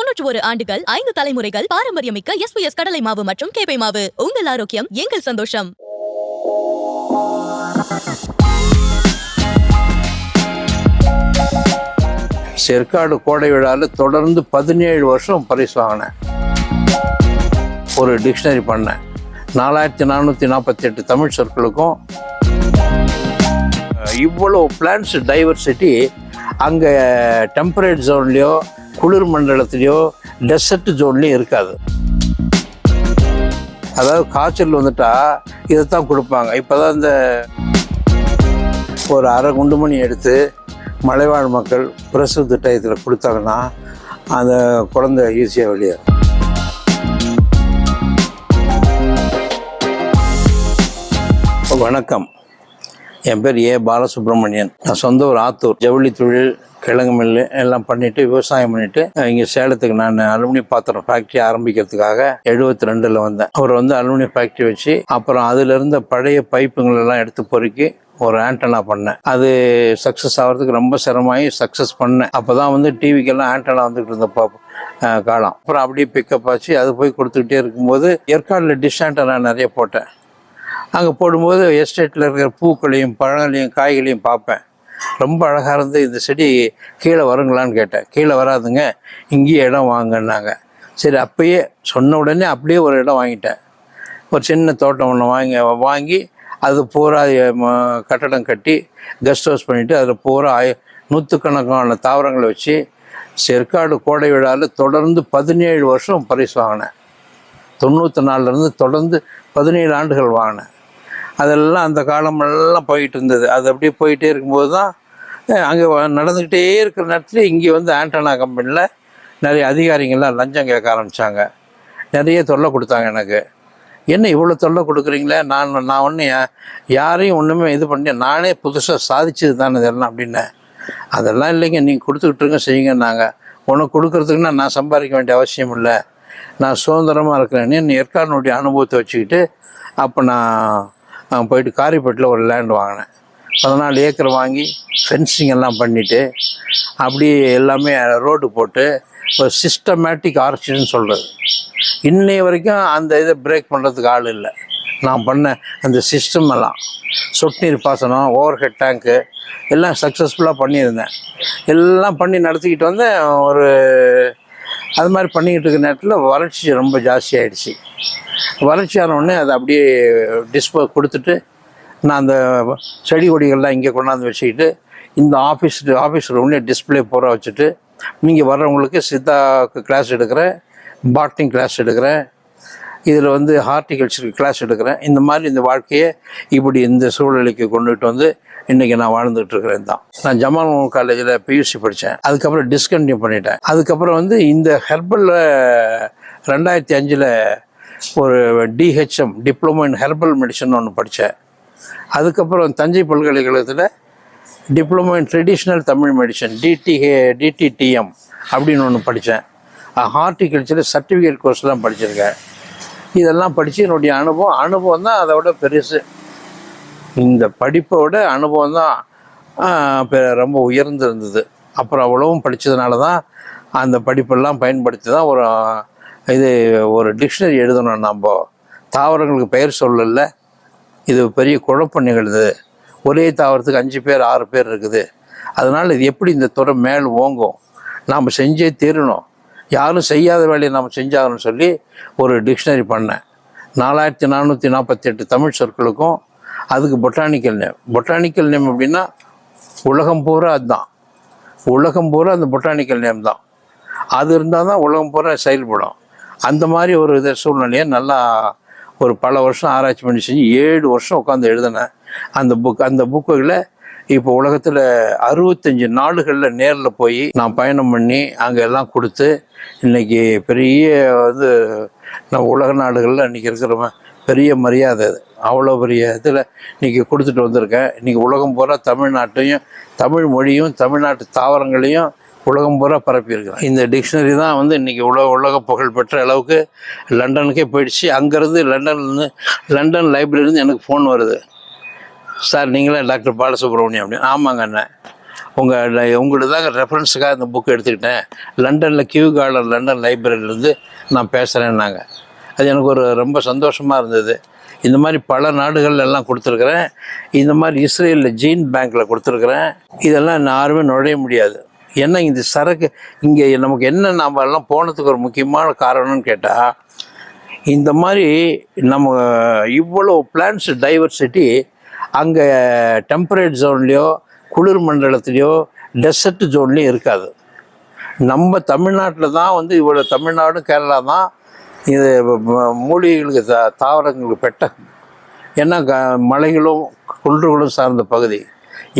தொன்னூற்று ஒரு ஆண்டுகள் ஐந்து தலைமுறைகள் பாரம்பரியமிக்க எஸ்பிஎஸ் கடலை மாவு மற்றும் கேப்பை மாவு. உங்கள் ஆரோக்கியம் எங்கள் சந்தோஷம். செற்காடு கோடை விழாவில் தொடர்ந்து பதினேழு வருஷம் பரிசு வாங்கினேன். ஒரு டிக்ஷனரி பண்ணேன். நாலாயிரத்தி நானூற்றி நாற்பத்தி எட்டு தமிழ் சொற்களுக்கும் இவ்வளோ பிளான்ஸ் டைவர்சிட்டி அங்கே டெம்பரேட் ஜோன்லேயோ குளிர் மண்டலத்திலையோ டெசர்ட் ஜோன்லேயும் இருக்காது. அதாவது காய்ச்சல் வந்துட்டா இதைத்தான் கொடுப்பாங்க. இப்போ தான் இந்த ஒரு அரை குண்டுமணி எடுத்து மலைவாழ் மக்கள் பிரசவ திட்டத்தில் கொடுத்தாங்கன்னா அந்த குழந்தை ஈஸியாக வெளியேறும் வணக்கம். என் பேர் ஏ பாலசுப்ரமணியன். நான் சொந்த ஒரு ஆத்தூர். ஜவுளி தொழில் கிழங்கு மில்லு எல்லாம் பண்ணிட்டு விவசாயம் பண்ணிட்டு இங்கே சேலத்துக்கு நான் அலுமினிய பாத்திரம் ஃபேக்ட்ரி ஆரம்பிக்கிறதுக்காக எழுபத்தி ரெண்டுல வந்தேன். அவர் வந்து அலுமினிய ஃபேக்ட்ரி வச்சு அப்புறம் அதுல இருந்த பழைய பைப்புங்கள் எல்லாம் எடுத்து பொறுக்கி ஒரு ஆண்டனா பண்ணேன். அது சக்ஸஸ் ஆகிறதுக்கு ரொம்ப சிரமமாகி சக்ஸஸ் பண்ணேன். அப்போ தான் வந்து டிவிக்கெல்லாம் ஆண்டனா வந்துகிட்டு இருந்தப்போ காலம். அப்புறம் அப்படியே பிக்கப் ஆச்சு. அது போய் கொடுத்துக்கிட்டே இருக்கும்போது ஏற்காடில் டிஷ் ஆண்டனா நிறைய போட்டேன். அங்கே போடும்போது எஸ்டேட்டில் இருக்கிற பூக்களையும் பழங்களையும் காய்களையும் பார்ப்பேன். ரொம்ப அழகாக இருந்து இந்த செடி கீழே வருங்களான்னு கேட்டேன். கீழே வராதுங்க இங்கேயே இடம் வாங்கன்னாங்க. சரி அப்பயே சொன்ன உடனே அப்படியே ஒரு இடம் வாங்கிட்டேன். ஒரு சின்ன தோட்டம் ஒன்று வாங்கி வாங்கி அது பூரா ம- கட்டடம் கட்டி கெஸ்ட் ஹவுஸ் பண்ணிவிட்டு அதில் பூரா ஆய நூற்றுக்கணக்கான தாவரங்களை வச்சு செற்காடு கோடை விழாவில் தொடர்ந்து பதினேழு வருஷம் பரிசு வாங்கினேன். தொண்ணூற்றி நாலுலேருந்து தொடர்ந்து பதினேழு ஆண்டுகள் வாங்கினேன். அதெல்லாம் அந்த காலமெல்லாம் போயிட்டு இருந்தது அது அப்படியே போயிட்டே இருக்கும்போது தான் அங்கே நடந்துக்கிட்டே இருக்கிற நேரத்தில் இங்கே வந்து ஆண்டனா கம்பெனியில் நிறைய அதிகாரிங்கள்லாம் லஞ்சம் கேட்க ஆரம்பித்தாங்க நிறைய தொல்லை கொடுத்தாங்க எனக்கு. என்ன இவ்வளோ தொல்லை கொடுக்குறீங்களே? நான் நான் ஒன்று யாரையும் ஒன்றுமே இது பண்ணி நானே புதுசாக சாதிச்சது தானே இதெல்லாம் அப்படின்னேன் அதெல்லாம் இல்லைங்க நீங்கள் கொடுத்துக்கிட்டுருங்க செய்யுங்கன்னாங்க. உனக்கு கொடுக்குறதுக்குன்னா நான் சம்பாதிக்க வேண்டிய அவசியம் இல்லை. நான் சுதந்திரமாக இருக்கிறேன்னு ஏற்காடுனுடைய அனுபவத்தை வச்சுக்கிட்டு அப்போ நான் நான் போயிட்டு காரிப்பேட்டில் ஒரு லேண்ட் வாங்கினேன். பதினாலு ஏக்கர் வாங்கி ஃபென்சிங் எல்லாம் பண்ணிவிட்டு அப்படியே எல்லாமே ரோடு போட்டு ஒரு சிஸ்டமேட்டிக் ஆர்ச்சின்னு சொல்கிறது இன்னைய வரைக்கும் அந்த இதை பிரேக் பண்ணுறதுக்கு ஆள் இல்லை. நான் பண்ண அந்த சிஸ்டம் எல்லாம் சொட்டு நீர் பாசனம் ஓவர் ஹெட் டேங்க்கு எல்லாம் சக்ஸஸ்ஃபுல்லாக பண்ணியிருந்தேன். எல்லாம் பண்ணி நடத்திக்கிட்டு வந்தேன் ஒரு அது மாதிரி பண்ணிக்கிட்டு இருக்க நேரத்தில் வறட்சி ரொம்ப ஜாஸ்தியாயிடுச்சு வறட்சி ஆனவுடனே அதை அப்படியே டிஸ்போ கொடுத்துட்டு நான் அந்த செடி கொடிகள்லாம் இங்கே கொண்டாந்து வச்சுக்கிட்டு இந்த ஆஃபீஸ் ஆஃபீஸ் ரூம்லேயே டிஸ்பிளே பூரா வச்சுட்டு நீங்கள் வர்றவங்களுக்கு சித்தாக்கு கிளாஸ் எடுக்கிறேன் பாட்னிங் கிளாஸ் எடுக்கிறேன் இதில் வந்து ஹார்டிகல்ச்சருக்கு கிளாஸ் எடுக்கிறேன். இந்த மாதிரி இந்த வாழ்க்கையை இப்படி இந்த சூழ்நிலைக்கு கொண்டுட்டு வந்து இன்றைக்கி நான் வாழ்ந்துட்டு இருக்கிறேன் தான். நான் ஜமால் காலேஜில் பியூசி படித்தேன் அதுக்கப்புறம் டிஸ்கண்டினியூ பண்ணிட்டேன். அதுக்கப்புறம் வந்து இந்த ஹெர்பலில் ரெண்டாயிரத்தி அஞ்சில் ஒரு DHM diploma in herbal medicine ஒன்று படித்தேன் அதுக்கப்புறம் தஞ்சை பல்கலைக்கழகத்தில் diploma in traditional Tamil medicine டிடிஹே DTTM அப்படின்னு ஒன்று படித்தேன் ஹார்டிகல்ச்சர் சர்டிஃபிகேட் கோர்ஸ்லாம் படிச்சிருக்கேன். இதெல்லாம் படித்து என்னுடைய அனுபவம். அனுபவம் தான் அதை விட பெருசு. இந்த படிப்போட அனுபவம் தான் ரொம்ப உயர்ந்திருந்தது. அப்புறம் அவ்வளவும் படித்ததுனால தான் அந்த படிப்பெல்லாம் பயன்படுத்தி தான் ஒரு இது ஒரு டிக்ஷனரி எழுதணும் நம்ம. தாவரங்களுக்கு பெயர் சொல்லல. இது பெரிய குழப்பம் நிகழுது ஒரே தாவரத்துக்கு அஞ்சு பேர் ஆறு பேர் இருக்குது. அதனால் இது எப்படி இந்த துறை மேல் ஓங்கும்? நாம் செஞ்சே தீரணும். யாரும் செய்யாத வேலையை நாம் செஞ்சாகணும்னு சொல்லி ஒரு டிக்ஷனரி பண்ணேன். நாலாயிரத்தி நானூற்றி நாற்பத்தி எட்டு தமிழ் சொற்களுக்கும் அதுக்கு பொட்டானிக்கல் நேம் பொட்டானிக்கல் நேம் அப்படின்னா உலகம் பூரா அதுதான். உலகம் பூரா அந்த பொட்டானிக்கல் நேம் தான். அது இருந்தால் தான் உலகம் பூரா செயல்படும். அந்த மாதிரி ஒரு இதை சூழ்நிலையை நல்லா ஒரு பல வருஷம் ஆராய்ச்சி பண்ணி செஞ்சு ஏழு வருஷம் உட்காந்து எழுதினேன். அந்த புக் அந்த புக்குகளை இப்போ உலகத்தில் அறுபத்தஞ்சு நாடுகளில் நேரில் போய் நான் பயணம் பண்ணி அங்கே எல்லாம் கொடுத்து இன்றைக்கி பெரிய வந்து நான் உலக நாடுகளில் இன்றைக்கி இருக்கிறவன் பெரிய மரியாதை அது. அவ்வளோ பெரிய இதில் இன்றைக்கி கொடுத்துட்டு வந்திருக்கேன். இன்றைக்கி உலகம் பூரா தமிழ்நாட்டையும் தமிழ் மொழியும் தமிழ்நாட்டு தாவரங்களையும் உலகம் பூரா பரப்பியிருக்கிறோம் இந்த டிக்ஷனரி தான் வந்து இன்றைக்கி உலக உலக புகழ் பெற்ற அளவுக்கு லண்டனுக்கே போயிடுச்சு. அங்கேருந்து லண்டன்லேருந்து லண்டன் லைப்ரரியிலேருந்து எனக்கு ஃபோன் வருது. சார் நீங்களே டாக்டர் பாலசுப்ரமணியம் அப்படின்னு. ஆமாங்க அண்ணன் உங்கள் உங்களுக்கு தான் ரெஃபரன்ஸுக்காக இந்த புக் எடுத்துக்கிட்டேன். லண்டனில் கியூ கார்டன் லண்டன் லைப்ரரியிலேருந்து நான் பேசுகிறேன்னாங்க அது எனக்கு ஒரு ரொம்ப சந்தோஷமாக இருந்தது. இந்த மாதிரி பல நாடுகள் எல்லாம் கொடுத்துருக்குறேன். இந்த மாதிரி இஸ்ரேலில் ஜீன் பேங்க்கில் கொடுத்துருக்குறேன். இதெல்லாம் யாருமே நுழைய முடியாது. ஏன்னா இந்த சரக்கு இங்கே நமக்கு என்ன நாம் எல்லாம் போனதுக்கு ஒரு முக்கியமான காரணம்னு கேட்டால் இந்த மாதிரி நம்ம இவ்வளோ பிளான்ஸ் டைவர்சிட்டி அங்கே டெம்பரேட் ஜோன்லேயோ குளிர் மண்டலத்துலேயோ டெசர்ட் ஜோன்லேயும் இருக்காது. நம்ம தமிழ்நாட்டில் தான் வந்து இவ்வளோ தமிழ்நாடு கேரளா தான் இது மூலிகைகளுக்கு தா தாவரங்களுக்கு பெட்ட ஏன்னா க மலைகளும் குன்றுகளும் சார்ந்த பகுதி.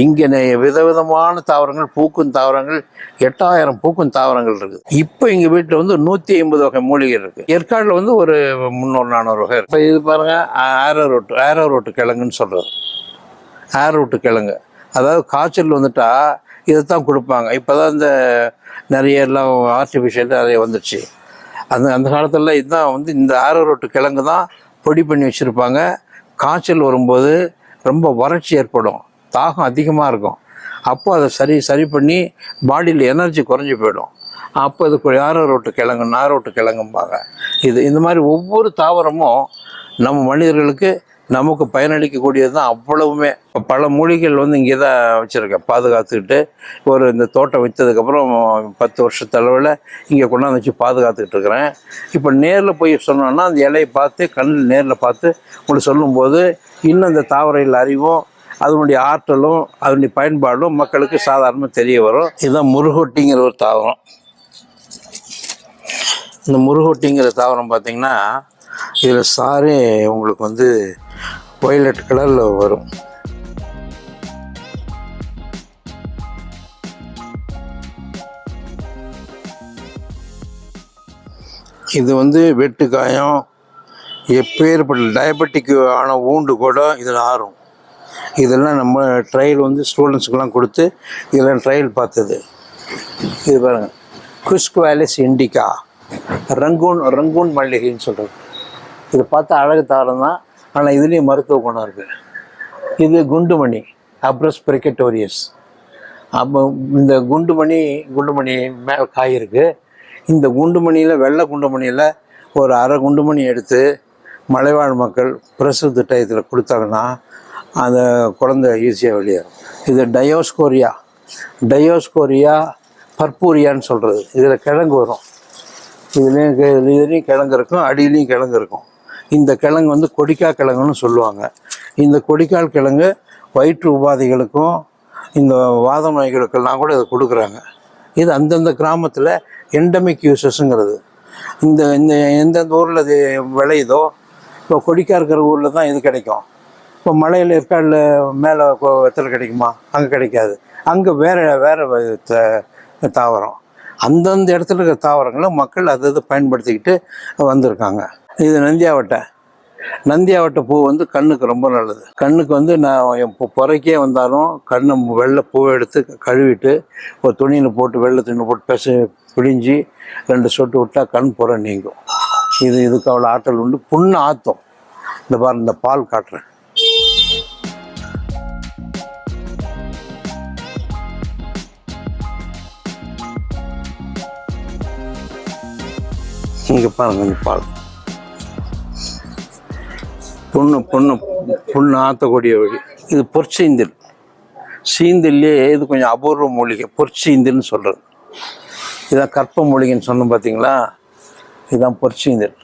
இங்கே விதவிதமான தாவரங்கள் பூக்கும் தாவரங்கள் எட்டாயிரம் பூக்கும் தாவரங்கள் இருக்குது. இப்போ எங்கள் வீட்டில் வந்து நூற்றி ஐம்பது வகை மூலிகை இருக்குது. ஏற்காடில் வந்து ஒரு முந்நூறு நானூறு வகை இப்போ இது பாருங்கள் ஆரோ ரோட்டு ஆரோ ரோட்டு கிழங்குன்னு சொல்கிறது ஆரோ ரோட்டு கிழங்கு. அதாவது காய்ச்சல் வந்துட்டால் இதை தான் கொடுப்பாங்க. இப்போ தான் இந்த நிறைய எல்லாம் ஆர்டிஃபிஷியல் நிறைய வந்துடுச்சு அந்த அந்த காலத்தில் இதுதான் வந்து இந்த ஆரோ ரோட்டு கிழங்கு தான் பொடி பண்ணி வச்சுருப்பாங்க. காய்ச்சல் வரும்போது ரொம்ப வறட்சி ஏற்படும். தாகம் அதிகமாக இருக்கும். அப்போ அதை சரி சரி பண்ணி பாடியில் எனர்ஜி குறைஞ்சி போயிடும். அப்போ இது ஆரோ ரோட்டு கிழங்கு நாரோட்டு கிழங்கும்பாங்க. இது இந்த மாதிரி ஒவ்வொரு தாவரமும் நம்ம மனிதர்களுக்கு நமக்கு பயனளிக்கக்கூடியது தான் அவ்வளவுமே. இப்போ பல மூலிகைகள் வந்து இங்கே தான் வச்சுருக்கேன். பாதுகாத்துக்கிட்டு ஒரு இந்த தோட்டம் விற்றதுக்கப்புறம் பத்து வருஷத்தளவில் இங்கே கொண்டாந்து வச்சு பாதுகாத்துக்கிட்டு இருக்கிறேன். இப்போ நேரில் போய் சொன்னோன்னா அந்த இலையை பார்த்து கண்ணில் நேரில் பார்த்து உங்களுக்கு சொல்லும்போது இன்னும் இந்த தாவரையில் அறிவும் அதனுடைய ஆற்றலும் அதனுடைய பயன்பாடும் மக்களுக்கு சாதாரணமாக தெரிய வரும். இதுதான் முருகொட்டிங்கிற ஒரு தாவரம். இந்த முருகொட்டிங்கிற தாவரம் பார்த்தீங்கன்னா இதில் சாரே உங்களுக்கு வந்து வயலட் கலரில் வரும். இது வந்து வெட்டுக்காயம் எப்பேற்பட்ட டயபெட்டிக் ஆன ஊண்டு கூட இதில் ஆறும். இதெல்லாம் நம்ம ட்ரையல் வந்து ஸ்டூடெண்ட்ஸுக்கெல்லாம் கொடுத்து இதெல்லாம் ட்ரையல் பார்த்தது. இது பாருங்கள் Quisqualis indica Rangoon Rangoon மல்லிகைன்னு சொல்கிறது இது பார்த்தா அழகு தாரம் தான் ஆனால் இதுலேயும் மருத்துவ குணம் இருக்குது இது குண்டுமணி அப்ரஸ் பிரிக்கட்டோரியஸ் அப்போ இந்த குண்டுமணி குண்டுமணி மேலே காய் இருக்குது இந்த குண்டுமணியில் வெள்ளை குண்டுமணியில் ஒரு அரை குண்டுமணி எடுத்து மலைவாழ் மக்கள் பிரசவ டயத்தில் கொடுத்தாங்கன்னா அந்த குழந்தை ஈஸியாக வெளியேறும். இது டயோஸ்கோரியா டயோஸ்கோரியா பர்பூரியான்னு சொல்கிறது இதில் கிழங்கு வரும். இதுலேயும் இதுலேயும் கிழங்கு இருக்கும் அடியிலையும் கிழங்கு இருக்கும். இந்த கிழங்கு வந்து கொடிக்கா கிழங்குன்னு சொல்லுவாங்க. இந்த கொடிக்கால் கிழங்கு வயிற்று உபாதைகளுக்கும் இந்த வாத நோய்களுக்கெல்லாம் கூட இதை கொடுக்குறாங்க. இது அந்தந்த கிராமத்தில் எண்டமிக் யூசஸ்ங்கிறது இந்த இந்த எந்தெந்த ஊரில் இது விளையுதோ இப்போ கொடிக்கா இருக்கிற ஊரில் தான் இது கிடைக்கும். இப்போ மலையில் இருக்காடில் மேலே வெத்தல் கிடைக்குமா? அங்கே கிடைக்காது. அங்கே வேறு வேறு தாவரம். அந்தந்த இடத்துல இருக்கிற தாவரங்களை மக்கள் அதை அதை பயன்படுத்திக்கிட்டு வந்திருக்காங்க. இது நந்தியாவட்டை. நந்தியாவட்டை பூ வந்து கண்ணுக்கு ரொம்ப நல்லது. கண்ணுக்கு வந்து நான் என் புறைக்கே வந்தாலும் கண்ணை வெள்ளை பூவை எடுத்து கழுவிட்டு ஒரு துணியில் போட்டு வெள்ளை துணியில் போட்டு பெச பிழிஞ்சி ரெண்டு சொட்டு விட்டா கண் புற நீங்கும். இது இதுக்கு அவ்வளோ ஆற்றல் உண்டு. புண்ணு ஆற்றும் இந்த பாரு இந்த பால் காட்டுறேன். இங்கே பாருங்க இந்த பால். புண்ணு புண்ணு புண்ணு ஆற்றக்கூடிய வழி. இது பொற்சீந்தில். சீந்திலே இது கொஞ்சம் அபூர்வ மூலிகை பொற்சீந்தில்னு சொல்கிறது இதான் கற்ப மூலிகைன்னு சொன்னோம் பார்த்தீங்களா இதுதான் பொற்சீந்தில்.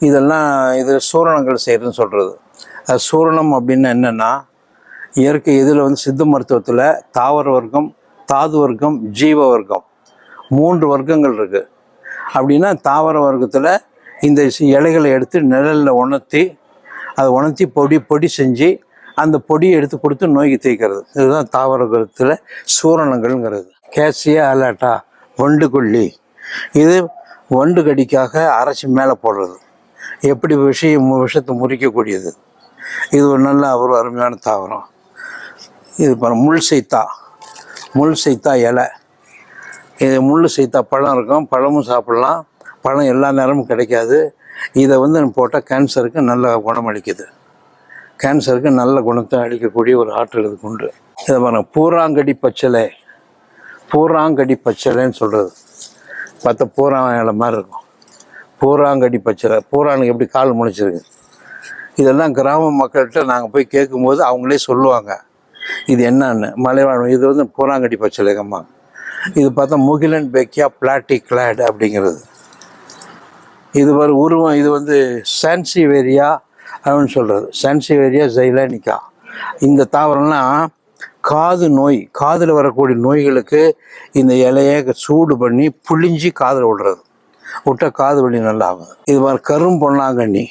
இதெல்லாம் இது சூரணங்கள் செய்கிறதுன்னு சொல்கிறது அது சூரணம் அப்படின்னு என்னென்னா இயற்கை இதில் வந்து சித்த மருத்துவத்தில் தாவர வர்க்கம் தாது வர்க்கம் ஜீவ வர்க்கம். மூன்று வர்க்கங்கள் இருக்குது அப்படின்னா தாவர வர்க்கத்தில் இந்த இலைகளை எடுத்து நிழலில் உணர்த்தி அதை உணர்த்தி பொடி பொடி செஞ்சு அந்த பொடியை எடுத்து கொடுத்து நோய்க்கு தேய்க்கிறது இதுதான் தாவர வர்க்கத்தில் சூரணங்கள்ங்கிறது. கேசியா அலாட்டா வண்டு கொல்லி. இது வண்டு கடிக்காக அரைச்சி மேலே போடுறது. எப்படி விஷயம் விஷத்தை முறிக்கக்கூடியது. இது ஒரு நல்ல ஒரு அருமையான தாவரம். இது பாருங்க முள் சைத்தா. முள் சைத்தா இலை. இது முள் சைத்தா பழம் இருக்கும். பழமும் சாப்பிட்லாம். பழம் எல்லா நேரமும் கிடைக்காது. இதை வந்து போட்டால் கேன்சருக்கு நல்ல குணமளிக்குது. கேன்சருக்கு நல்ல குணத்தை அளிக்கக்கூடிய ஒரு ஆற்றல் இதுக்கு உண்டு. இதை பாருங்கள் பூராங்கடி பச்சலை. பூராங்கடி பச்சலைன்னு சொல்கிறது பார்த்தா பூரா இலை மாதிரி இருக்கும். பூராங்கடி பச்சலை. பூரானுக்கு எப்படி கால் முளைச்சிருக்கு? இதெல்லாம் கிராம மக்கள்கிட்ட நாங்கள் போய் கேட்கும்போது அவங்களே சொல்லுவாங்க. இது என்னன்னு. மலைவாழ் இது வந்து பூராங்கடி பச்சிலைங்கம்மா இது பார்த்தா முகிலன் பேக்கியா பிளாட்டி கிளாட் அப்படிங்கிறது. இது ஒரு உருவம் இது வந்து சான்சிவேரியா அப்படின்னு சொல்கிறது சான்சிவேரியா ஜைலானிக்கா இந்த தாவரம்லாம் காது நோய் காதில் வரக்கூடிய நோய்களுக்கு இந்த இலையை சூடு பண்ணி புளிஞ்சி காதில் விடுறது. விட்டால் காது வலி நல்லா ஆகும் இது மாதிரி கரும் பொன்னாங்கண்ணி.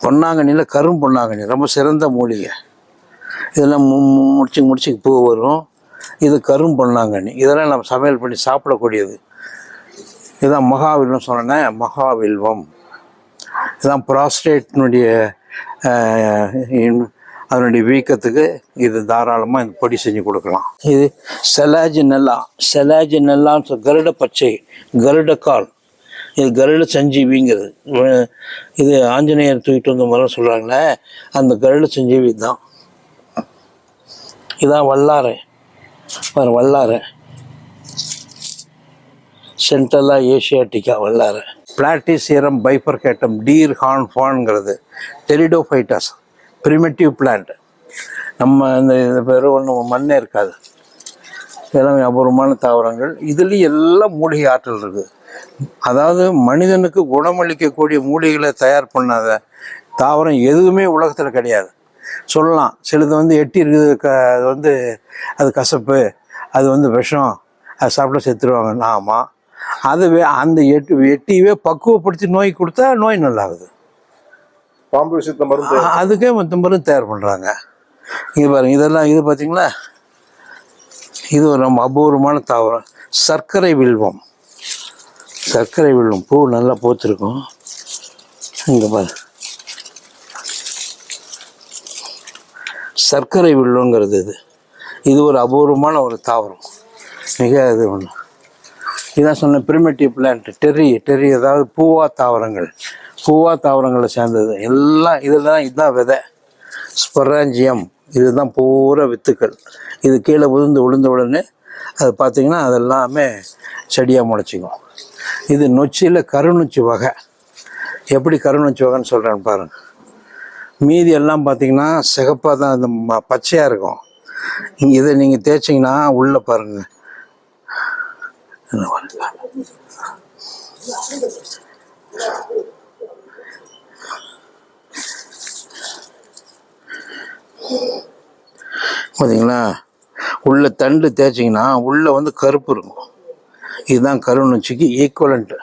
பொன்னாங்கண்ணியில் கரும் பொன்னாங்கண்ணி. ரொம்ப சிறந்த மூலிகை. இதெல்லாம் மு மு- முடிச்சு முடிச்சு பூ வரும். இது கரும் பொன்னாங்கண்ணி. இதெல்லாம் நம்ம சமையல் பண்ணி சாப்பிடக்கூடியது. இதுதான் மகாவில்வம் சொன்னேன் மகாவில்வம். இதுதான் ப்ராஸ்டேட்னுடைய அதனுடைய வீக்கத்துக்கு இது தாராளமாக இந்த பொடி செஞ்சு கொடுக்கலாம். இது செலாஜி நெல்லா செலாஜி நெல்லான்னு சொல் கருட பச்சை கருடக்கால் இது கருட சஞ்சீவிங்கிறது இது ஆஞ்சநேயர் தூக்கிட்டு வந்த மாதிரி சொல்கிறாங்களே அந்த கருட சஞ்சீவி தான் இதான் வல்லாறு வல்லாறு சென்ட்ரலாக சென்ட்ரலா ஏஷியாட்டிக்கா வல்லாரை பிளாட்டிசீரம் பைபர்கேட்டம் டீர் ஹார்ன் ஃபான்ங்கிறது டெரிடோஃபைட்டாஸ் பிரிமிட்டிவ் பிளான்ட். நம்ம இந்த இது பேர் ஒன்றும் மண்ணே இருக்காது. இதெல்லாம் அபூர்வமான தாவரங்கள். இதுலேயும் எல்லாம் மூலிகை ஆற்றல் இருக்குது அதாவது மனிதனுக்கு குணமளிக்கக்கூடிய மூலிகைகளை தயார் பண்ணாத தாவரம் எதுவுமே உலகத்தில் கிடையாது. சொல்லலாம். சிலது வந்து எட்டி இருக்குது க அது வந்து அது கசப்பு அது வந்து விஷம் அது சாப்பிட்டா செத்துருவாங்க. ஆமாம் அது அந்த எட்டு எட்டியவே பக்குவப்படுத்தி நோய் கொடுத்தா நோய் நல்லாகுது. பாம்பு விஷயத்துல மருந்து அதுக்கே மொத்த மருந்து தயார் பண்ணுறாங்க இது பாருங்க இதெல்லாம் இது பார்த்தீங்களா இது ஒரு ரொம்ப அபூர்வமான தாவரம். சர்க்கரை வில்வம். சர்க்கரை வில்வம். பூ நல்லா பூத்திருக்கும். இங்கே பாரு. சர்க்கரை வில்வங்கிறது இது. இது ஒரு அபூர்வமான ஒரு தாவரம். மிக இது ஒன்று இதான் சொன்ன பிரிமேட்டிவ் பிளான்ட் டெர்ரி டெர்ரி அதாவது பூவா தாவரங்கள். பூவா தாவரங்களை சேர்ந்தது. எல்லாம் இதெல்லாம் இதுதான் விதை. ஸ்பொராஞ்சியம் இதுதான் பூரா வித்துக்கள். இது கீழே விழுந்து விழுந்த உடனே அது பார்த்தீங்கன்னா அதெல்லாமே செடியாக முளைச்சிக்கும். இது நொச்சியில் கருநொச்சி வகை. எப்படி கருநொச்சி வகைன்னு சொல்கிறேன்னு பாருங்கள் மீதி எல்லாம் பார்த்தீங்கன்னா சிகப்பாக தான் இந்த ம- இருக்கும். இதை நீங்கள் தேய்ச்சிங்கன்னா உள்ளே பாருங்கள் பார்த்தீங்களா உள்ள தண்டு தேய்ச்சிங்கன்னா உள்ளே வந்து கருப்பு இருக்கும். இதுதான் கருநொச்சிக்கு ஈக்குவலண்ட்டு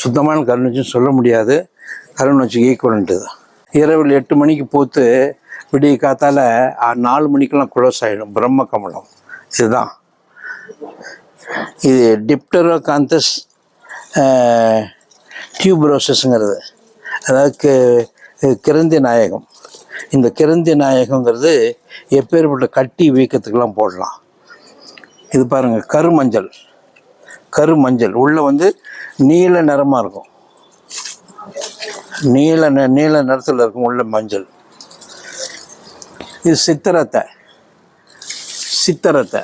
சுத்தமான கருநொச்சின்னு சொல்ல முடியாது. கருநொச்சிக்கு ஈக்குவலண்ட்டு தான் இரவில் எட்டு மணிக்கு பூத்து விடிய காத்தால் நாலு மணிக்கெல்லாம் குளோஸ் ஆகிடும் பிரம்ம கமலம். இதுதான். இது டிப்டரோகாந்தஸ் டியூப்ரோசஸ்ங்கிறது அதாவது இது கிரந்தி நாயகம். இந்த கிரந்தி நாயகங்கிறது எப்பேற்பட்ட கட்டி வீக்கத்துக்கெல்லாம் போடலாம். இது பாருங்கள் கருமஞ்சள். கருமஞ்சள். உள்ளே வந்து நீல நிறமாக இருக்கும். நீல ந நீல நிறத்தில் இருக்கும் உள்ள மஞ்சள். இது சித்திரத்தை. சித்திரத்தை.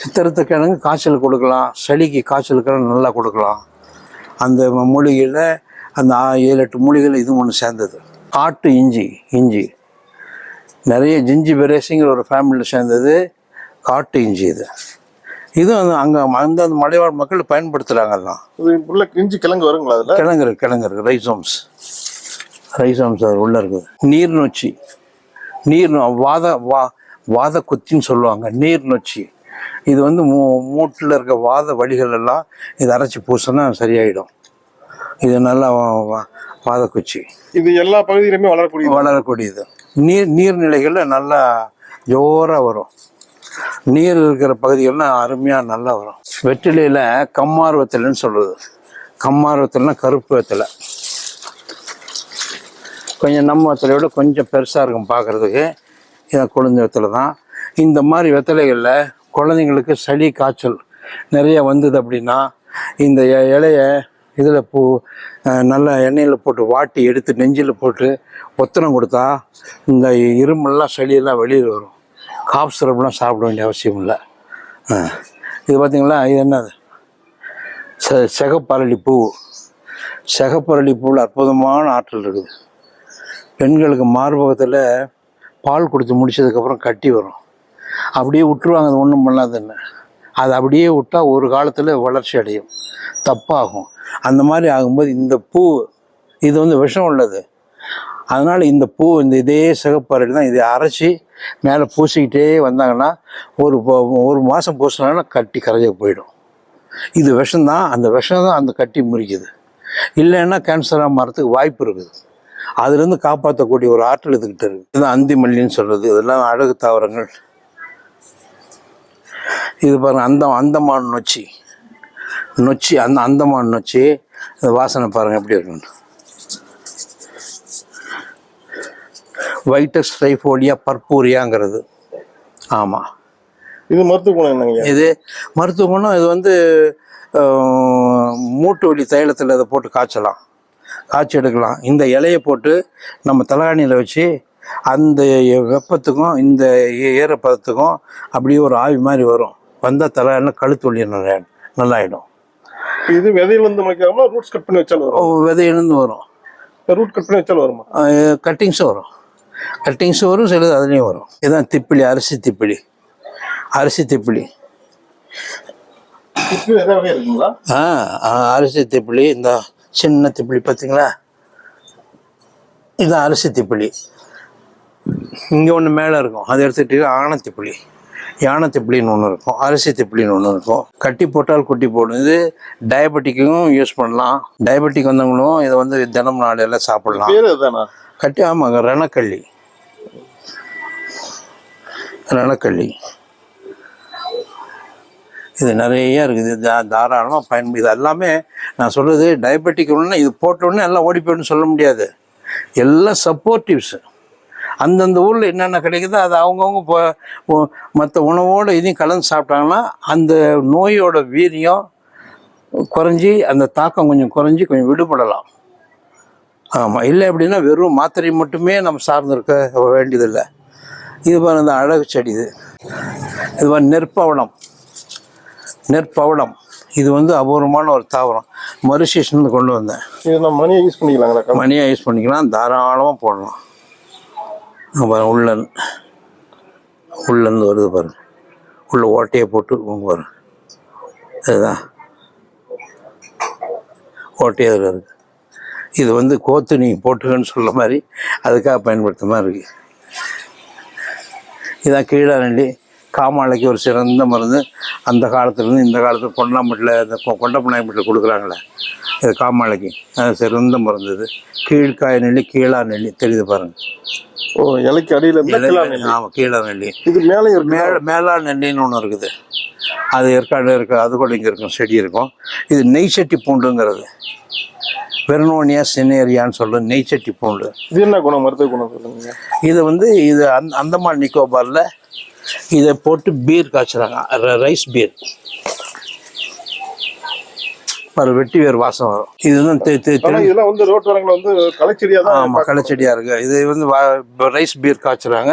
சித்திரத்தை கிழங்கு காய்ச்சல் கொடுக்கலாம் சளிக்கு காய்ச்சல் கிழங்கு நல்லா கொடுக்கலாம். அந்த மூலிகையில் அந்த ஏழு எட்டு மூலிகையில் இது ஒன்று சேர்ந்தது. காட்டு இஞ்சி இஞ்சி. நிறைய ஜிஞ்சி பெரேசிங்கிற ஒரு ஃபேமிலியில் சேர்ந்தது காட்டு இஞ்சி இது. இதுவும் அந்த அங்கே அந்த அந்த மலைவாழ் மக்கள் பயன்படுத்துகிறாங்க இது உள்ள கிஞ்சி கிழங்கு வருங்களா அதுல? கிழங்கு இருக்கு கிழங்கு இருக்கு ரைசோம்ஸ். ரைசோம்ஸ் அது உள்ள இருக்குது. நீர் நொச்சி நீர் வாத வா வாத குத்தின்னு சொல்லுவாங்க. நீர் நொச்சி இது வந்து மூ மூட்டில் இருக்க வாத வலிகள் எல்லாம் இதை அரைச்சி பூசினா சரியாயிடும். இது நல்லா வாதக்குச்சி. இது எல்லா பகுதியிலுமே வளரக்கூடிய வளரக்கூடியது. நீர் நீர்நிலைகளில் நல்லா ஜோராக வரும். நீர் இருக்கிற பகுதிகள்லாம் அருமையாக நல்லா வரும். வெற்றிலையில் கம்மார் வெத்தலைன்னு சொல்கிறது கம்மார் வெத்தலைனா கருப்பு வெத்தலை. கொஞ்சம் நம்ம வெத்தலையை விட கொஞ்சம் பெருசாக இருக்கும் பார்க்குறதுக்கு இதை கொழுந்து வெத்தலை தான். இந்த மாதிரி வெத்தலைகளில் குழந்தைங்களுக்கு சளி காய்ச்சல் நிறைய வந்தது அப்படின்னா இந்த இலைய இதில் பூ நல்ல எண்ணெயில் போட்டு வாட்டி எடுத்து நெஞ்சில் போட்டு ஒத்தனம் கொடுத்தா இந்த இருமெல்லாம் சளியெல்லாம் வெளியில் வரும். காப் சிரப்லாம் சாப்பிட வேண்டிய அவசியம் இல்லை. இது பார்த்திங்களா இது என்னது? செ செகப்பரளி பூ. செகப்பரளி பூவில் அற்புதமான ஆற்றல் இருக்குது. பெண்களுக்கு மார்பகத்தில் பால் கொடுத்து முடிச்சதுக்கப்புறம் கட்டி வரும். அப்படியே விட்டுருவாங்க அது ஒன்றும் பண்ணாதுன்னு. அது அப்படியே விட்டால் ஒரு காலத்தில் வளர்ச்சி அடையும். தப்பாகும். அந்த மாதிரி ஆகும்போது இந்த பூ இது வந்து விஷம் உள்ளது. அதனால் இந்த பூ இந்த இதே சிகப்பரடி தான் இதை அரைச்சி மேலே பூசிக்கிட்டே வந்தாங்கன்னா ஒரு ஒரு மாதம் பூசினாங்கன்னா கட்டி கரைஞ்ச போயிடும். இது விஷம்தான் அந்த விஷம் தான் அந்த கட்டி முறிக்குது. இல்லைன்னா கேன்சராக மாறதுக்கு வாய்ப்பு இருக்குது. அதுலேருந்து காப்பாற்றக்கூடிய ஒரு ஆற்றல் இதுக்கிட்ட இருக்குது. இதுதான் அந்திமல்லின்னு சொல்கிறது இதெல்லாம் அழகு தாவரங்கள். இது பாருங்க அந்த அந்தமான் நொச்சி. நொச்சி அந்த அந்தமான் நொச்சி. இந்த வாசனை பாருங்க எப்படி இருக்குன்னு. வைட்டஸ் ட்ரைஃபோலியா பர்பூரியாங்கிறது ஆமாம் இது மருத்துவ குணம் என்னங்க இது மருத்துவ குணம் இது வந்து மூட்டு வலி தைலத்தில் இதை போட்டு காய்ச்சலாம். காய்ச்சி எடுக்கலாம். இந்த இலையை போட்டு நம்ம தலகாணியில் வச்சு அந்த வெப்பத்துக்கும் இந்த ஈரப்பதத்துக்கும் அப்படியே ஒரு ஆவி மாதிரி வரும். வந்தால் தலை கழுத்து வலி நல்லா நல்லாயிடும். இது விதையில இருந்து முளைக்காம ரூட்ஸ் கட் பண்ணி வச்சாலும் வரும். விதையிலேருந்து வரும். ரூட் கட் பண்ணி வச்சாலும் வருமா? கட்டிங்ஸும் வரும். கட்டிங்ஸும் வரும் சிலது அதுலேயும் வரும். இதுதான் திப்பிலி அரிசி திப்பிலி. அரிசி திப்பிலி. ஆ அரிசி திப்பிலி இந்த சின்ன திப்பிலி பார்த்தீங்களா இது அரிசி திப்பிலி. இங்கே ஒன்று மேலே இருக்கும். அதை எடுத்துகிட்டு ஆன திப்பிலி யானை திப்பிலின்னு ஒன்று இருக்கும். அரிசி திப்பிலின்னு ஒன்று இருக்கும். கட்டி போட்டால் குட்டி போடும். இது டயபெட்டிக்கும் யூஸ் பண்ணலாம். டயபெட்டிக் வந்தவங்களும் இதை வந்து தினம் நாளையெல்லாம் சாப்பிடலாம். கட்டி ஆமாங்க ரணக்கள்ளி ரணக்கள்ளி இது நிறைய இருக்குது. தா- தாராளமாக பயன்படு இது எல்லாமே நான் சொல்கிறது டயபெட்டிக் ஒன்று இது போட்ட உடனே எல்லாம் ஓடி போயிடுன்னு சொல்ல முடியாது. எல்லாம் சப்போர்ட்டிவ்ஸு அந்தந்த ஊரில் என்னென்ன கிடைக்குதோ அது அவங்கவுங்க இப்போ மற்ற உணவோடு இதையும் கலந்து சாப்பிட்டாங்கன்னா அந்த நோயோட வீரியம் குறைஞ்சி அந்த தாக்கம் கொஞ்சம் குறைஞ்சி கொஞ்சம் விடுபடலாம். ஆமாம் இல்லை அப்படின்னா வெறும் மாத்திரை மட்டுமே நம்ம சார்ந்திருக்க வேண்டியதில்லை. இது பாருங்க இந்த அழகு செடி இது. இது பாரு நெற்பவளம் நெற்பவளம் இது வந்து அபூர்வமான ஒரு தாவரம். மறுசேஷன் கொண்டு வந்தேன். இது நம்ம மணியை யூஸ் பண்ணிக்கலாங்களா? மணியாக யூஸ் பண்ணிக்கலாம் தாராளமாக போடலாம். அப்புறம் உள்ளன் உள்ளேருந்து வருது பாருங்க உள்ள ஓட்டையை போட்டு உங்க பாருங்க இதுதான் ஓட்டையாக அதில் இருக்குது இது வந்து கோத்து நீ போட்டுக்கன்னு சொல்ல மாதிரி அதுக்காக பயன்படுத்த மாதிரி இருக்குது இதான் கீழாநெல்லி காமாலைக்கு ஒரு சிறந்த மருந்து அந்த காலத்துலேருந்து இந்த காலத்தில் கொண்டாம்பட்டில் இந்த கொண்டப்பநாயம்பட்டில் கொடுக்குறாங்களே. இது காமாலைக்கு. அது சிறந்த மருந்து இது. கீழ்காய நெல்லி கீழா நெல்லி. தெரியுது பாருங்க. ஓ இலைக்கு அடியில. ஆமாம் கீழா நெல்லி. இது மேலே மேல மேலா நெல்லின்னு ஒன்று இருக்குது. அது ஏற்காடு இருக்கு. அது கூட இங்கே இருக்கும். செடி இருக்கும். இது நெய் சட்டி பூண்டுங்கிறது. வெர்னோனியா சினேரியான்னு சொல்ற நெய் சட்டி பூண்டு. இது என்ன குணம்? மருத்துவ குணம் சொல்லுங்க. இது வந்து இது அந்த அந்தமான் நிக்கோபாரில் இதை போட்டு பீர் காய்ச்சுறாங்க. ரைஸ் பீர் ஒரு வெட்டி வேர் வாசம் வரும். இதுதான் இதெல்லாம் வந்து ரோட் வரங்களை வந்து களைச்செடியா தான் ஆமாம் களைச்செடியாக இருக்குது இது வந்து வா- ரைஸ் பீர் காய்ச்சுறாங்க.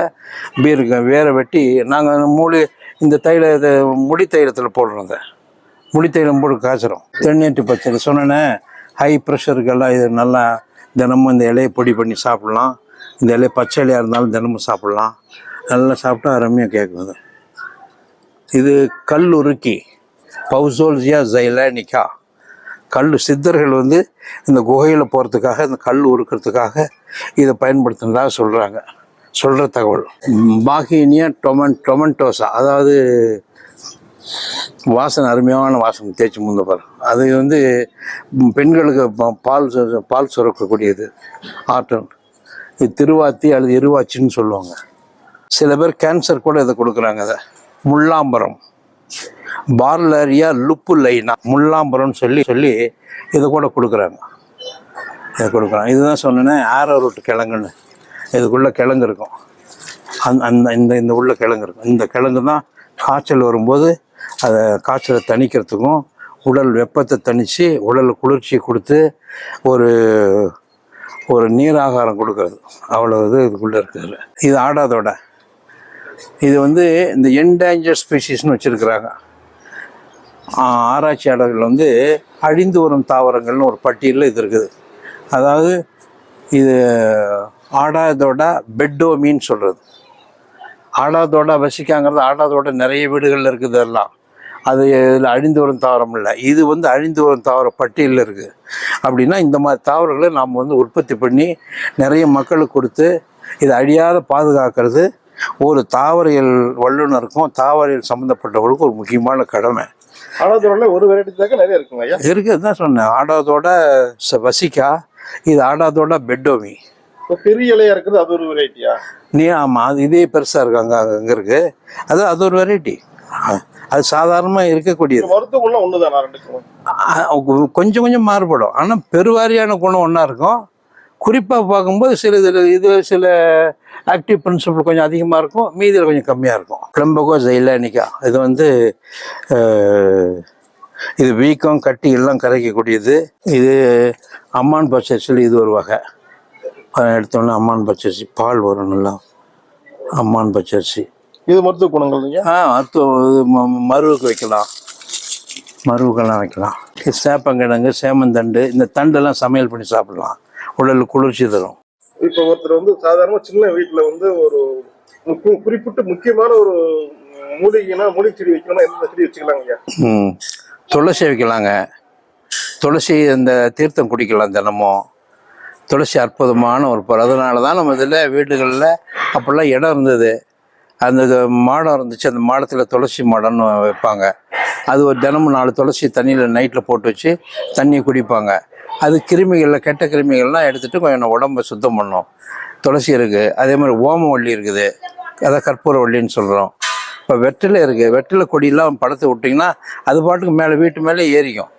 பீருக்கு வேற வெட்டி நாங்கள் மூலி இந்த தைல இது முடி தைலத்தில் போடுறோம் அதை முடி தைலம் போட்டு காய்ச்சுறோம். தென்னேட்டு பச்சை சொன்னேனே ஹை ப்ரெஷருக்கெல்லாம் இது நல்லா தினமும் இந்த இலையை பொடி பண்ணி சாப்பிட்லாம். இந்த இலையை பச்சை இலையாக இருந்தாலும் தினமும் சாப்பிட்லாம். நல்லா சாப்பிட்டா அருமையாக கேட்கும் இது கல் உருக்கி பவுசோல்சியா ஜைலானிக்கா கல் சித்தர்கள் வந்து இந்த குகையில் போகிறதுக்காக இந்த கல் உருக்கிறதுக்காக இதை பயன்படுத்தினதாக சொல்கிறாங்க சொல்கிற தகவல். பாகினியா டொமன் டொமன்டோசா அதாவது வாசனை அருமையான வாசனை தேய்ச்சி முந்த பாரு. அது வந்து பெண்களுக்கு பால் சு- பால் சுரக்கக்கூடியது. ஆற்றல். இது திருவாத்தி அல்லது இருவாச்சின்னு சொல்லுவாங்க. சில பேர் கேன்சர் கூட இதை கொடுக்குறாங்க அதை. முள்ளாம்பரம். பார்லரியா லுப்பு லைனா. முள்ளாம்பரம்னு சொல்லி சொல்லி இதை கூட கொடுக்குறாங்க. இதை கொடுக்குறாங்க. இதுதான் சொன்னேன் ஆரோ ரூட் கிழங்குன்னு. இதுக்குள்ளே கிழங்கு இருக்கும். அந் அந்த இந்த இந்த உள்ள கிழங்கு இருக்கும். இந்த கிழங்கு தான் காய்ச்சல் வரும்போது அதை காய்ச்சலை தணிக்கிறதுக்கும் உடல் வெப்பத்தை தணித்து உடல் குளிர்ச்சி கொடுத்து ஒரு ஒரு நீராகாரம் கொடுக்கறது. அவ்வளோ இது இதுக்குள்ளே இருக்குது. இது ஆடாதோட. இது வந்து இந்த என்டேஞ்சர் ஸ்பீஷீஸ்னு வச்சுருக்குறாங்க. ஆராய்ச்சியாளர்கள் வந்து அழிந்து வரும் தாவரங்கள்னு ஒரு பட்டியலில் இது இருக்குது. அதாவது இது ஆடாதோட பெட்டோமின்னு சொல்கிறது ஆடாதோட வசிக்காங்கிறது ஆடாதோட நிறைய வீடுகளில் இருக்குது எல்லாம் அது இதில் அழிந்து வரும் தாவரம் இல்லை. இது வந்து அழிந்து வரும் தாவர பட்டியலில் இருக்குது அப்படின்னா இந்த மாதிரி தாவரங்களை நாம் வந்து உற்பத்தி பண்ணி நிறைய மக்களுக்கு கொடுத்து இதை அழியாத பாதுகாக்கிறது ஒரு தாவரியல் வல்லுநருக்கும் தாவரியல் சம்மந்தப்பட்டவர்களுக்கும் ஒரு முக்கியமான கடமை. ஆடாதோட ஒரு வெரைட்டி தாக்க நிறைய இருக்குங்க ஐயா. இருக்குது தான் சொன்னேன். ஆடாதோட வசிக்கா இது ஆடாதோட பெட்டோமி. பெரிய இலையா இருக்குது அது ஒரு வெரைட்டியா நீ ஆமாம் அது இதே பெருசாக இருக்கு அங்கே இருக்குது அது அது ஒரு வெரைட்டி அது சாதாரணமாக இருக்கக்கூடியது. மருத்துவ குணம் ஒண்ணுதானா ரெண்டுக்கும்? அ- கொ- கொஞ்சம் கொஞ்சம் மாறுபடும். ஆனால் பெருவாரியான குணம் ஒன்றா இருக்கும். குறிப்பாக பார்க்கும்போது சில இதில் இது சில ஆக்டிவ் பிரின்சிபல் கொஞ்சம் அதிகமாக இருக்கும். மீதியில் கொஞ்சம் கம்மியாக இருக்கும். பிளம்பகோ ஜெயிலானிக்கா இது வந்து இது வீக்கம் கட்டி எல்லாம் கரைக்கக்கூடியது. இது அம்மான் பச்சரிசியில் இது ஒரு வகை. எடுத்தோன்னே அம்மான் பச்சரிசி பால் வரும் நல்லா. அம்மான் பச்சரிசி. இது மருத்துவ குணங்கள் ஆ அர்த்தம் இது ம- ம- மருவுக்கு வைக்கலாம். மருவுக்கெல்லாம் வைக்கலாம். இது சேப்பங்கிழங்கு சேமந்தண்டு இந்த தண்டெல்லாம் சமையல் பண்ணி சாப்பிடலாம். உடலுக்கு குளிர்ச்சி தரும். இப்போ ஒருத்தர் வந்து சாதாரண சின்ன வீட்டுல வந்து ஒரு முக்கிய குறிப்பிட்ட முக்கியமான ஒரு மூலிகைனா மூலிகை செடி வைக்கணும்னா எந்த செடி வச்சுக்கலாங்க ஐயா? துளசி வைக்கலாங்க. துளசி இந்த தீர்த்தம் குடிக்கலாம் தினமும். துளசி அற்புதமான ஒரு பொருள். அதனால தான் நம்ம இதில் வீடுகளில் அப்போல்லாம் இடம் இருந்தது. அந்த இது மாடம் இருந்துச்சு. அந்த மாடத்தில் துளசி மாடம்னு வைப்பாங்க. அது ஒரு தினமும் நாலு துளசி தண்ணியில் நைட்டில் போட்டு வச்சு தண்ணியை குடிப்பாங்க. அது கிருமிகளில் கெட்ட கிருமிகள்லாம் எடுத்துகிட்டு கொஞ்சம் உடம்பை சுத்தம் பண்ணும். துளசி இருக்குது அதே மாதிரி ஓமவள்ளி இருக்குது. அதான் கற்பூரவள்ளின்னு சொல்கிறோம் இப்போ வெற்றிலை இருக்குது வெற்றிலை கொடியெல்லாம் படுத்து விட்டிங்கன்னா அது பாட்டுக்கு மேலே வீட்டு மேலே ஏறிக்கும்.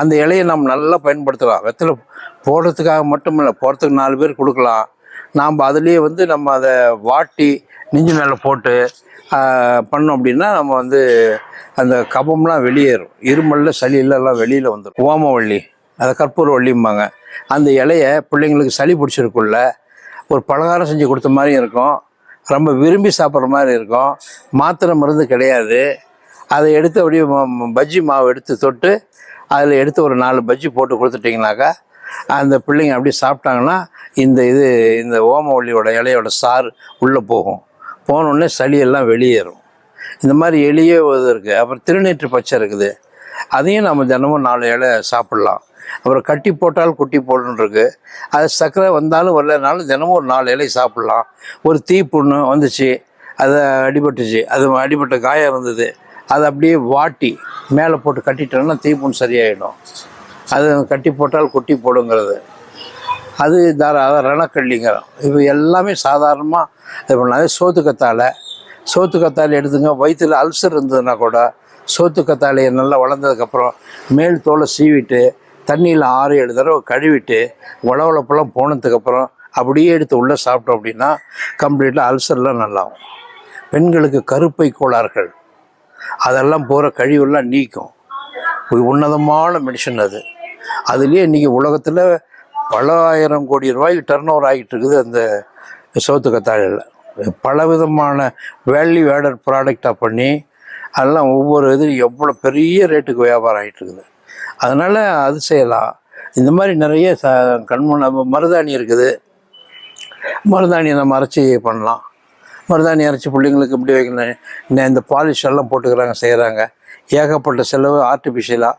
அந்த இலையை நம்ம நல்லா பயன்படுத்தலாம். வெத்தலை போடுறதுக்காக மட்டும் இல்லை போகிறதுக்கு நாலு பேர் கொடுக்கலாம். நாம் அதுலேயே வந்து நம்ம அதை வாட்டி நெஞ்சு மேலே போட்டு பண்ணோம் அப்படின்னா நம்ம வந்து அந்த கபம்லாம் வெளியேறும். இருமல்ல சளியில வெளியில் வந்துடும் ஓமவள்ளி அதை கற்பூர வள்ளிம்பாங்க. அந்த இலைய பிள்ளைங்களுக்கு சளி பிடிச்சிருக்குள்ள ஒரு பலகாரம் செஞ்சு கொடுத்த மாதிரி இருக்கும். ரொம்ப விரும்பி சாப்பிட்ற மாதிரி இருக்கும். மாத்திரை மருந்து கிடையாது. அதை எடுத்து அப்படியே பஜ்ஜி மாவு எடுத்து தொட்டு அதில் எடுத்து ஒரு நாலு பஜ்ஜி போட்டு கொடுத்துட்டிங்கனாக்கா அந்த பிள்ளைங்க அப்படியே சாப்பிட்டாங்கன்னா இந்த இது இந்த ஓமவள்ளியோட இலையோட சாறு உள்ளே போகும். போனோடனே சளியெல்லாம் வெளியேறும். இந்த மாதிரி எளிய இது இருக்குது அப்புறம் திருநீற்று பச்சை இருக்குது. அதையும் நம்ம தினமும் நாலு இலை சாப்பிட்லாம். அப்புறம் கட்டி போட்டால் குட்டி போடணும் இருக்கு அது சர்க்கரை வந்தாலும் வரலனாலும் தினமும் ஒரு நாலு இலை சாப்பிட்லாம். ஒரு தீப்புண்ணு வந்துச்சு அதை அடிபட்டுச்சு அது அடிபட்ட காயம் இருந்தது. அதை அப்படியே வாட்டி மேலே போட்டு கட்டிட்டோம்னா தீப்புண் சரியாயிடும். அது கட்டி போட்டால் குட்டி போடுங்கிறது. அது தாரா ரணக்கள்ளிங்கிறோம் இது எல்லாமே சாதாரணமாக இது பண்ணலாம். அதே சோத்துக்கத்தாழை சோத்துக்கத்தாழை எடுத்துங்க. வயிற்றில் அல்சர் இருந்ததுன்னா கூட சோத்துக்கத்தாழையை நல்லா வளர்ந்ததுக்கப்புறம் மேல் தோலை சீவிட்டு தண்ணியில் ஆறு ஏழு தடவை கழுவிட்டு உளவுளப்பெல்லாம் போனதுக்கப்புறம் அப்படியே எடுத்து உள்ளே சாப்பிட்டோம் அப்படின்னா கம்ப்ளீட்டாக அல்சர்லாம் நல்லாகும். பெண்களுக்கு கருப்பை கோளாறுகள் அதெல்லாம் போகிற கழிவுலாம் நீக்கும். ஒரு உன்னதமான மெடிசன் அது. அதுலேயே இன்றைக்கி உலகத்தில் பல ஆயிரம் கோடி ரூபாய்க்கு டர்ன் ஓவர் ஆகிட்டு இருக்குது அந்த சோத்து கத்தாழையில். பல விதமான வேல்யூ ஆடட் ப்ராடக்டாக பண்ணி அதெல்லாம் ஒவ்வொரு இது எவ்வளோ பெரிய ரேட்டுக்கு வியாபாரம் ஆகிட்டு இருக்குது. அதனால் அது செய்யலாம். இந்த மாதிரி நிறைய ச கண்முன் மருதாணி இருக்குது. மருதாணியை நம்ம அரைச்சி பண்ணலாம். மருதாணி அரைச்சி பிள்ளைங்களுக்கு இப்படி வைக்கணும்? இந்த- பாலிஷ் எல்லாம் போட்டுக்கிறாங்க செய்கிறாங்க ஏகப்பட்ட செலவு ஆர்டிஃபிஷியலாக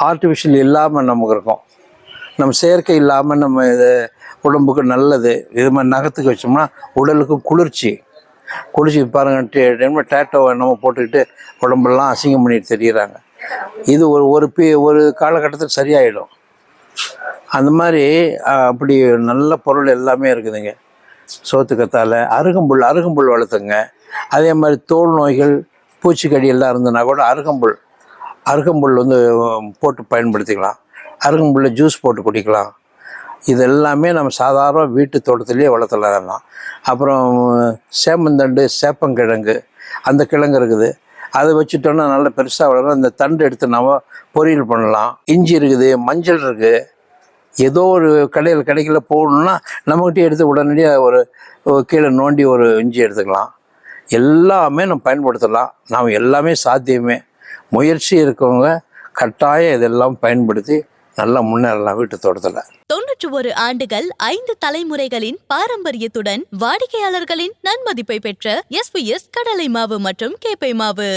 ஆர்டிஃபிஷியல் இல்லாமல் நமக்கு இருக்கும். நம்ம செயற்கை இல்லாமல் நம்ம இது உடம்புக்கு நல்லது. இது மாதிரி நகத்துக்கு வச்சோம்னா உடலுக்கும் குளிர்ச்சி. குளிர்ச்சி பாருங்க டேட்டோ நம்ம போட்டுக்கிட்டு உடம்பெல்லாம் அசிங்கம் பண்ணிட்டு தெரிகிறாங்க இது ஒரு ஒரு பி ஒரு காலகட்டத்தில் சரியாயிடும். அந்த மாதிரி அப்படி நல்ல பொருள் எல்லாமே இருக்குதுங்க. சோத்துக்கத்தால் அருகம்புல் அருகம்புல் வளர்த்துங்க. அதே மாதிரி தோல் நோய்கள் பூச்சிக்கடி எல்லாம் இருந்ததுன்னா கூட அருகம்புல் அருகம்புல் வந்து போட்டு பயன்படுத்திக்கலாம். அருகம்புல்ல ஜூஸ் போட்டு குடிக்கலாம். இது எல்லாமே நம்ம சாதாரண வீட்டு தோட்டத்திலேயே வளர்த்தலாம் அப்புறம் சேமந்தண்டு சேப்பங்கிழங்கு அந்த கிழங்கு இருக்குது. அதை வச்சுட்டோன்னா நல்லா பெருசாக வளரும். அந்த தண்டு எடுத்து நம்ம பொரியல் பண்ணலாம். இஞ்சி இருக்குது மஞ்சள் இருக்குது ஏதோ ஒரு கடையில் கிடைக்கல போகணுன்னா நம்மகிட்டே எடுத்து உடனடியாக ஒரு ஒரு கீழே நோண்டி ஒரு இஞ்சி எடுத்துக்கலாம். எல்லாமே நம்ம பயன்படுத்தலாம். நாம் எல்லாமே சாத்தியமே. முயற்சி இருக்கவங்க கட்டாயம் இதெல்லாம் பயன்படுத்தி நல்லா முன்னேறலாம் வீட்டு தோட்டத்தில். தொன்னூற்றி ஒரு ஆண்டுகள் ஐந்து தலைமுறைகளின் பாரம்பரியத்துடன் வாடிக்கையாளர்களின் நன்மதிப்பை பெற்ற எஸ் கடலை மாவு மற்றும் கேப்பை மாவு.